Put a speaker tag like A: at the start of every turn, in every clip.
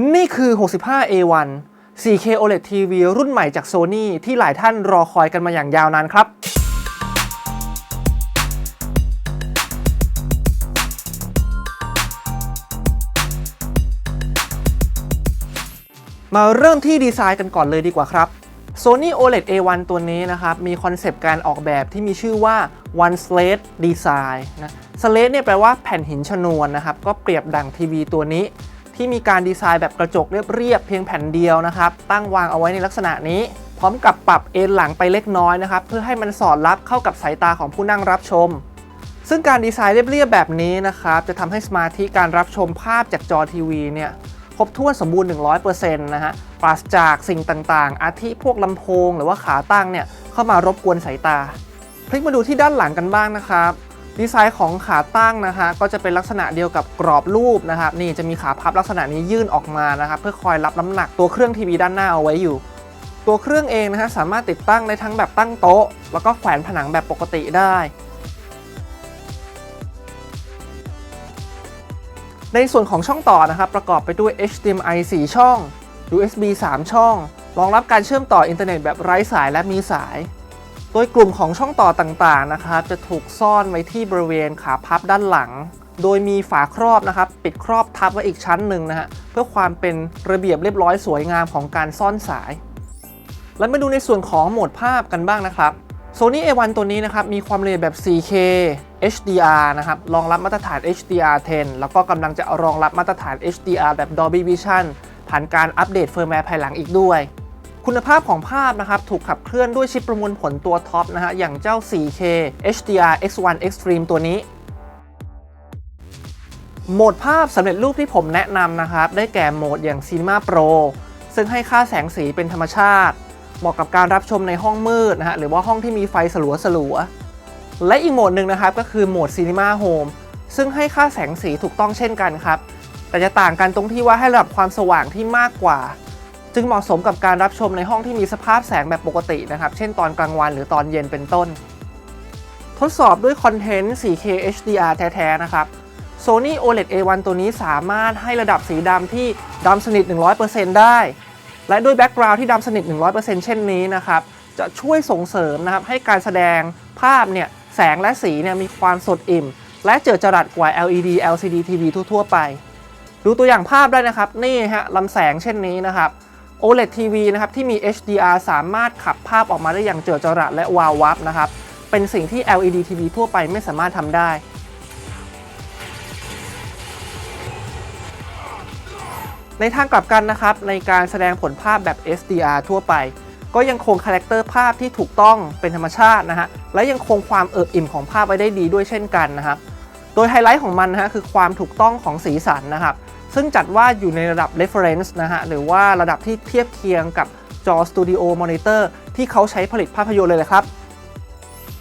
A: นี่คือ 65A1 4K OLED TV รุ่นใหม่จาก Sony ที่หลายท่านรอคอยกันมาอย่างยาวนานครับ มาเริ่มที่ดีไซน์กันก่อนเลยดีกว่าครับ Sony OLED A1 ตัวนี้นะครับ มีคอนเซปต์การออกแบบที่มีชื่อว่า One Slate Design นะ Slate เนี่ยแปลว่าแผ่นหินชนวนนะครับ ก็เปรียบดังทีวีตัวนี้ ที่มีการดีไซน์แบบกระจกเรียบๆเพียงแผ่นเดียวนะครับ ตั้งวางเอาไว้ในลักษณะนี้ พร้อมกับปรับเอนหลังไปเล็กน้อยนะครับ เพื่อให้มันสอดรับเข้ากับสายตาของผู้นั่งรับชม ซึ่งการดีไซน์เรียบๆแบบนี้นะครับ จะทำให้สมาธิการรับชมภาพจากจอทีวีเนี่ยครบถ้วนสมบูรณ์ 100%นะฮะปราศจากสิ่งต่างๆ อาทิพวกลำโพง หรือว่าขาตั้งเนี่ยเข้ามารบกวนสายตา พลิกมาดูที่ด้านหลังกันบ้างนะครับ ดีไซน์ของขาตั้งนะฮะก็จะเป็นลักษณะเดียวกับกรอบรูปนะครับ นี่จะมีขาพับลักษณะนี้ยื่นออกมานะครับ เพื่อคอยรับน้ำหนักตัวเครื่องทีวีด้านหน้าเอาไว้อยู่ ตัวเครื่องเองนะฮะสามารถติดตั้งได้ทั้งแบบตั้งโต๊ะ แล้วก็แขวนผนังแบบปกติได้ในส่วนของช่องต่อนะครับ ประกอบไปด้วย HDMI 4 ช่อง USB 3 ช่อง รองรับการเชื่อมต่ออินเทอร์เน็ตแบบไร้สายและมีสาย โดยกลุ่มของช่องต่อต่างๆนะครับ จะถูกซ่อนไว้ที่บริเวณขาพับด้านหลัง โดยมีฝาครอบนะครับ ปิดครอบทับไว้อีกชั้นหนึ่งนะฮะเพื่อความเป็นระเบียบเรียบร้อยสวยงามของการซ่อนสาย แล้วมาดูในส่วนของโหมดภาพกันบ้างนะครับ Sony A1 ตัวนี้นะครับมีความละเอียดแบบ 4K HDR นะครับรองรับมาตรฐาน HDR10 แล้วก็กำลังจะรองรับมาตรฐาน HDR แบบ Dolby Vision ผ่านการอัปเดตเฟิร์มแวร์ภายหลังอีกด้วย คุณภาพของภาพนะครับถูกขับเคลื่อนด้วยชิปประมวลผลตัวท็อปนะฮะอย่างเจ้า 4K HDR X1 Extreme ตัวนี้โหมดภาพสำเร็จรูปที่ผมแนะนำนะครับ ได้แก่โหมดอย่าง Cinema Pro ซึ่งให้ค่าแสงสีเป็นธรรมชาติ เหมาะกับการรับชมในห้องมืดนะฮะหรือว่าห้องที่มีไฟสลัวสลัวและอีกโหมดหนึ่งนะครับก็คือโหมด Cinema Home ซึ่งให้ค่าแสงสีถูกต้องเช่นกันครับ แต่จะต่างกันตรงที่ว่าให้ระดับความสว่างที่มากกว่า จึงเหมาะสมกับการรับชมในห้องที่มีสภาพแสงแบบปกตินะครับ เช่นตอนกลางวันหรือตอนเย็นเป็นต้น ทดสอบด้วยคอนเทนต์ 4K HDR แท้ๆนะครับ Sony OLED A1 ตัวนี้สามารถให้ระดับสีดำที่ดำสนิท 100%ได้ และด้วยแบ็กกราวด์ที่ดำสนิท 100%เช่นนี้นะครับ จะช่วยส่งเสริมนะครับให้การแสดงภาพเนี่ยแสงและสีเนี่ยมีความสดอิ่ม และเจิดจรัสกว่า LED LCD TV ทั่วๆไป ดูตัวอย่างภาพได้นะครับ นี่ฮะลำแสงเช่นนี้นะครับ OLED TV นะครับที่มี HDR สามารถขับภาพออกมาได้อย่างเจิดจรัสและวาววับนะครับ เป็นสิ่งที่ LED TV ทั่วไปไม่สามารถทำได้ในทางกลับกันนะครับในการแสดงผลภาพแบบ SDR ทั่วไป ก็ยังคงคาแรคเตอร์ภาพที่ถูกต้องเป็นธรรมชาตินะฮะและยังคงความเอิบอิ่มของภาพไว้ได้ดีด้วยเช่นกันนะครับ โดยไฮไลท์ของมันนะฮะคือความถูกต้องของสีสันนะครับ ซึ่งจัดว่าอยู่ในระดับ reference นะฮะหรือว่าระดับที่เทียบเคียงกับจอ Studio Monitor ที่เขาใช้ผลิตภาพยนตร์เลยแหละครับ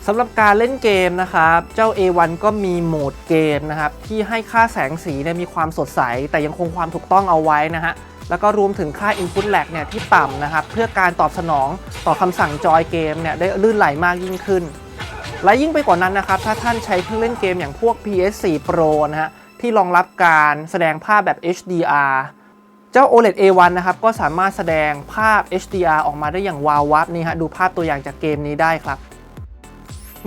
A: สำหรับการเล่นเกมนะครับ เจ้า A1 ก็มีโหมดเกมนะครับที่ให้ค่าแสงสีเนี่ยมีความสดใส แต่ยังคงความถูกต้องเอาไว้นะฮะแล้วก็รวมถึงค่า Input lag เนี่ยที่ต่ำนะครับ เพื่อการตอบสนองต่อคำสั่งจอยเกมเนี่ยได้ลื่นไหลมากยิ่งขึ้น และยิ่งไปกว่านั้นนะครับ ถ้าท่านใช้เครื่องเล่นเกมอย่างพวก PS4 Pro นะฮะ ที่รองรับการแสดงภาพแบบ HDR เจ้า OLED A1 นะครับ ก็สามารถแสดงภาพ HDR ออกมาได้อย่างวาววับนี่ฮะ ดูภาพตัวอย่างจากเกมนี้ได้ครับ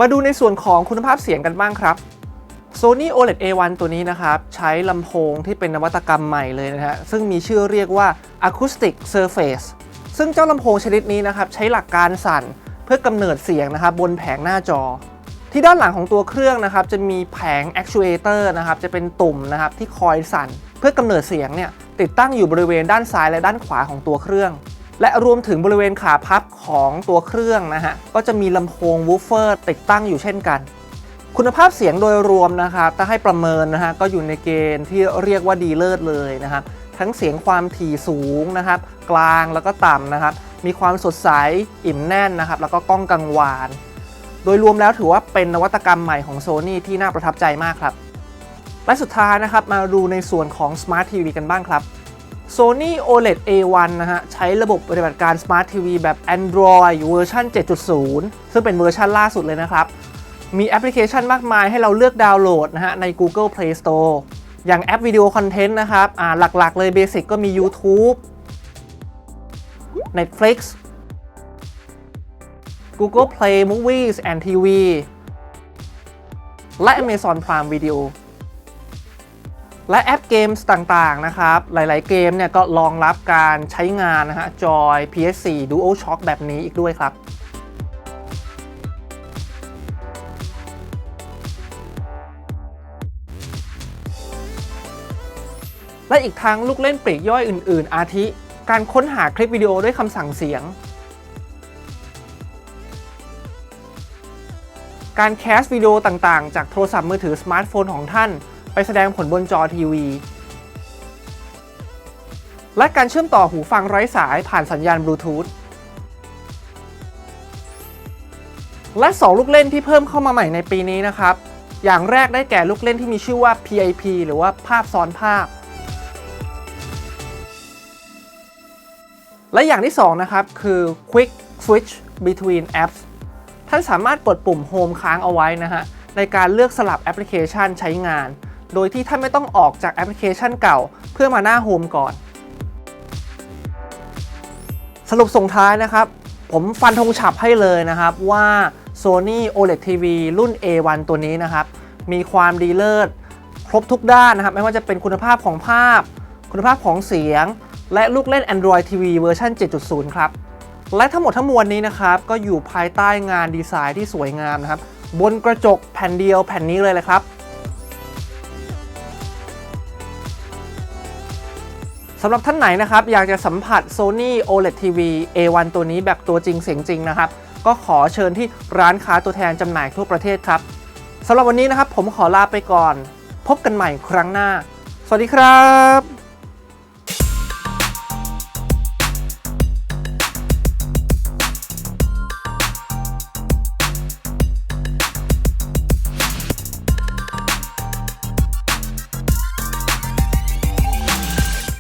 A: มาดูในส่วนของคุณภาพเสียงกันบ้างครับ Sony OLED A1 ตัวนี้นะครับ ใช้ลำโพงที่เป็นนวัตกรรมใหม่เลยนะฮะ ซึ่งมีชื่อเรียกว่า Acoustic Surface ซึ่งเจ้าลำโพงชนิดนี้นะครับ ใช้หลักการสั่น เพื่อกำเนิดเสียงนะครับบนแผงหน้าจอ ที่ด้านหลังของตัวเครื่องนะครับจะมีแผง actuator นะครับจะเป็นตุ่มนะครับที่คอยสั่น เพื่อกำเนิดเสียงเนี่ยติดตั้งอยู่บริเวณด้านซ้ายและด้านขวาของตัวเครื่อง และรวมถึงบริเวณขาพับของตัวเครื่องนะฮะก็จะมีลำโพงวูฟเฟอร์ติดตั้งอยู่เช่นกัน คุณภาพเสียงโดยรวมนะครับถ้าให้ประเมินนะฮะก็อยู่ในเกณฑ์ที่เรียกว่าดีเลิศเลยนะครับทั้งเสียงความถี่สูงนะครับ กลางแล้วก็ต่ำนะครับ มีความสดใสอิ่มแน่นนะครับ แล้วก็กล้องกังวาน โดยรวมแล้วถือว่าเป็นนวัตกรรมใหม่ของ Sony ที่น่าประทับใจมากครับ และสุดท้ายนะครับมาดูในส่วนของ Smart TV กันบ้างครับ Sony OLED A1 นะฮะใช้ระบบปฏิบัติการ Smart TV แบบ Android เวอร์ชัน7.0 ซึ่งเป็นเวอร์ชันล่าสุดเลยนะครับ มีแอปพลิเคชันมากมายให้เราเลือกดาวน์โหลดนะฮะใน Google Play Store อย่างแอปวิดีโอคอนเทนต์นะครับหลักๆเลยเบสิกก็มี YouTube Netflix Google Play Movies and TV และ Amazon Prime Video และแอปเกมส์ต่างๆ นะครับ หลายๆ เกมเนี่ยก็รองรับการใช้งานนะฮะ จอย PS4 DualShock แบบนี้อีกด้วยครับ และอีกทั้งลูกเล่นปลีกย่อยอื่น ๆ อาทิ การค้นหาคลิปวิดีโอด้วยคำสั่งเสียง การแคสวิดีโอต่างๆ จากโทรศัพท์มือถือสมาร์ทโฟนของท่าน ไปแสดงผลบนจอทีวี และการเชื่อมต่อหูฟังไร้สายผ่านสัญญาณบลูทูธและ 2 ลูกเล่นที่เพิ่มเข้ามาใหม่ในปีนี้นะครับ อย่างแรกได้แก่ลูกเล่นที่มีชื่อว่า PIP หรือว่าภาพซ้อนภาพ และอย่างที่2นะครับคือ Quick Switch Between Apps ท่านสามารถกดปุ่ม Home ค้างเอาไว้นะฮะในการเลือกสลับแอปพลิเคชันใช้งาน โดยที่ท่านไม่ต้องออกจากแอปพลิเคชันเก่า เพื่อมาหน้า Home ก่อน สรุปส่งท้ายนะครับ ผมฟันธงฉับให้เลยนะครับว่า Sony OLED TV รุ่น A1 ตัวนี้นะครับมีความดีเลิศครบทุกด้านนะครับ ไม่ว่าจะเป็นคุณภาพของภาพ คุณภาพของเสียง และลูกเล่น Android TV เวอร์ชัน7.0 ครับ และทั้งหมดทั้งมวลนี้นะครับ ก็อยู่ภายใต้งานดีไซน์ที่สวยงามนะครับ บนกระจกแผ่นเดียวแผ่นนี้เลยเลยครับสำหรับท่านไหนนะครับ อยากจะสัมผัส Sony OLED TV A1 ตัวนี้แบบตัวจริงเสียงจริงนะครับ ก็ขอเชิญที่ร้านค้าตัวแทนจำหน่ายทั่วประเทศครับสำหรับวันนี้นะครับผมขอลาไปก่อน พบกันใหม่ครั้งหน้า สวัสดีครับ